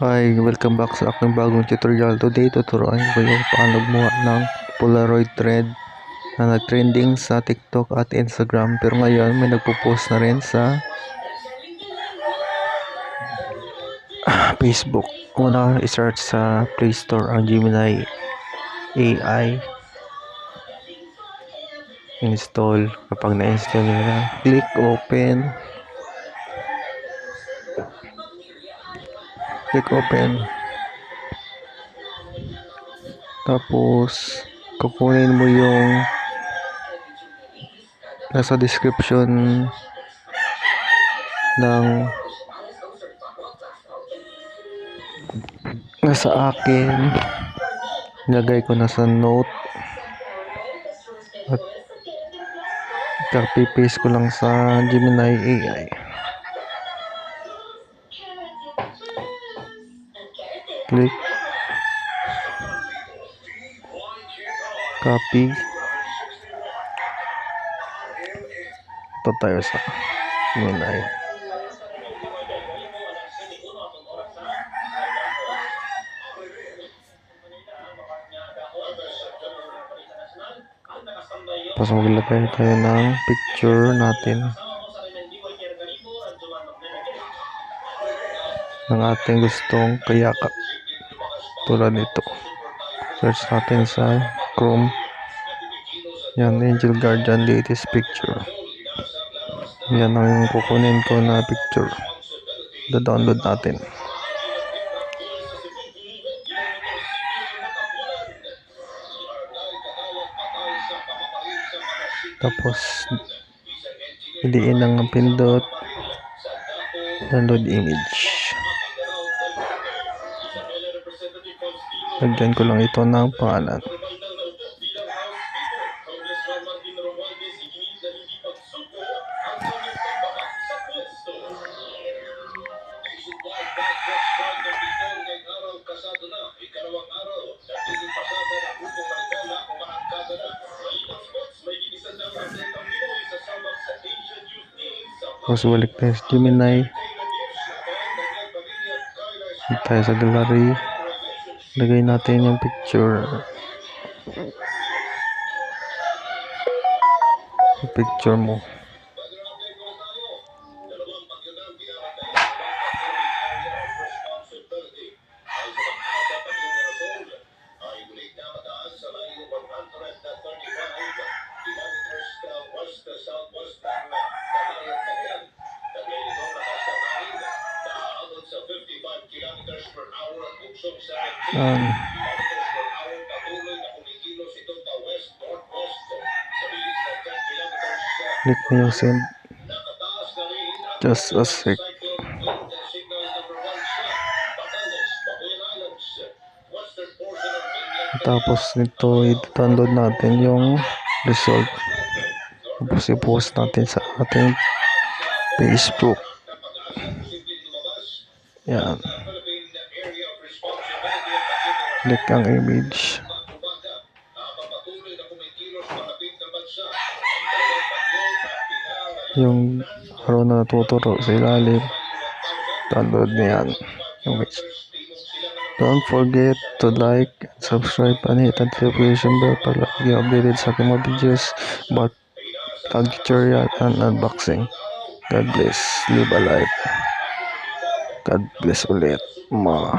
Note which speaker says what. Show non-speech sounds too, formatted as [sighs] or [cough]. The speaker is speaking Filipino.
Speaker 1: Hi, welcome back sa aking bagong tutorial. Today, tuturuan ko yung paano gumawa ng Polaroid thread na nag-trending sa TikTok at Instagram. Pero ngayon, may nagpo-post na rin sa [sighs] Facebook. Una, i-search sa Play Store ang Gemini AI. Install. Kapag na-install nila, click open. Click open. Tapos kukunin mo yung nasa description ng nasa akin. Nilagay ko na sa note. At copy paste ko lang sa Gemini AI click copy. Ito tayo sa Gemini tapos maglagay tayo ng picture natin ng ating gustong kayakap tulad nito. Search natin sa chrome. Yan angel guardian latest picture. Yan ang kukunin ko na picture. Da-download natin. Tapos piliin ang pindot. Download image lagyan ko lang ito ng pangalan. Tayo sa Gemini. Dito tayo sa gallery lagay natin yung picture. Yung picture mo um, click send. Just a sec. Tapos nito i-download natin yung result. Tapos i-post natin sa ating Facebook. Yan click ang image yung araw na natuturo sa ilalim download yung image Don't forget to like and subscribe and hit the notification bell para lagi updated sa aking mga videos about tag tutorial and unboxing. God bless. Live a life. God bless ulit. Ma.